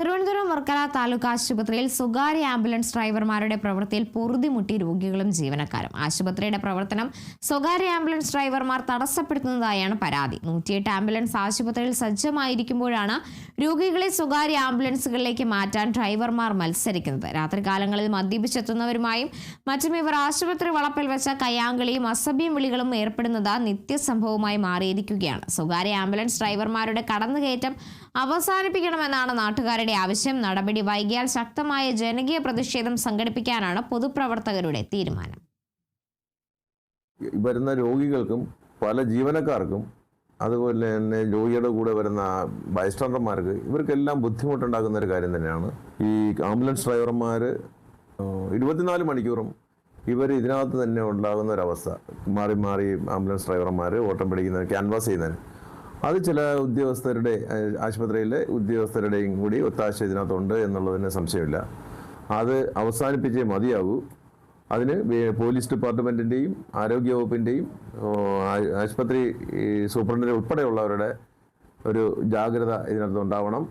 തിരുവനന്തപുരം വർക്കല താലൂക്ക് ആശുപത്രിയിൽ സ്വകാര്യ ആംബുലൻസ് ഡ്രൈവർമാരുടെ പ്രവൃത്തിയിൽ പൊറുതിമുട്ടി രോഗികളും ജീവനക്കാരും. ആശുപത്രിയുടെ പ്രവർത്തനം സ്വകാര്യ ആംബുലൻസ് ഡ്രൈവർമാർ തടസ്സപ്പെടുത്തുന്നതായാണ് പരാതി. നൂറ്റിയെട്ട് ആംബുലൻസ് ആശുപത്രിയിൽ സജ്ജമായിരിക്കുമ്പോഴാണ് രോഗികളെ സ്വകാര്യ ആംബുലൻസുകളിലേക്ക് മാറ്റാൻ ഡ്രൈവർമാർ മത്സരിക്കുന്നത്. രാത്രികാലങ്ങളിൽ മദ്യപിച്ചെത്തുന്നവരുമായും മറ്റും ഇവർ ആശുപത്രി വളപ്പിൽ വെച്ച കയ്യാങ്കളിയും അസഭ്യം വിളികളും ഏർപ്പെടുന്നത് നിത്യസംഭവമായി മാറിയിരിക്കുകയാണ്. സ്വകാര്യ ആംബുലൻസ് ഡ്രൈവർമാരുടെ കടന്നുകയറ്റം അവസാനിപ്പിക്കണമെന്നാണ് നാട്ടുകാരുടെ ആവശ്യം നടപടി വൈകിയാൽ ശക്തമായ ജനകീയ പ്രതിഷേധം സംഘടിപ്പിക്കാനാണ് പൊതുപ്രവർത്തകരുടെ തീരുമാനം. വരുന്ന രോഗികൾക്കും പല ജീവനക്കാർക്കും അതുപോലെ തന്നെ രോഗിയുടെ കൂടെ വരുന്ന ബൈസ്റ്റാൻഡർമാർക്ക് ഇവർക്കെല്ലാം ബുദ്ധിമുട്ടുണ്ടാക്കുന്ന ഒരു കാര്യം തന്നെയാണ്. ഈ ആംബുലൻസ് ഡ്രൈവർമാർ ഇരുപത്തിനാല് മണിക്കൂറും ഇവർ ഇതിനകത്ത് തന്നെ ഉണ്ടാകുന്ന ഒരവസ്ഥ. മാറി മാറി ആംബുലൻസ് ഡ്രൈവർമാർ ഓട്ടം പിടിക്കുന്നവർ ക്യാൻവാസ് ചെയ്യുന്നതിന്. അത് ചില ഉദ്യോഗസ്ഥരുടെ ആശുപത്രിയിലെ ഉദ്യോഗസ്ഥരുടെയും കൂടി ഒത്താശ ഇതിനകത്തുണ്ട് എന്നുള്ളതിന് സംശയമില്ല. അത് അവസാനിപ്പിച്ചേ മതിയാകൂ അതിന് പോലീസ് ഡിപ്പാർട്ട്മെന്റിന്റെയും ആരോഗ്യവകുപ്പിന്റെയും ആശുപത്രി സൂപ്രണ്ടിന്റെ ഉൾപ്പെടെയുള്ളവരുടെ ഒരു ജാഗ്രത ഇതിനകത്ത് ഉണ്ടാവണം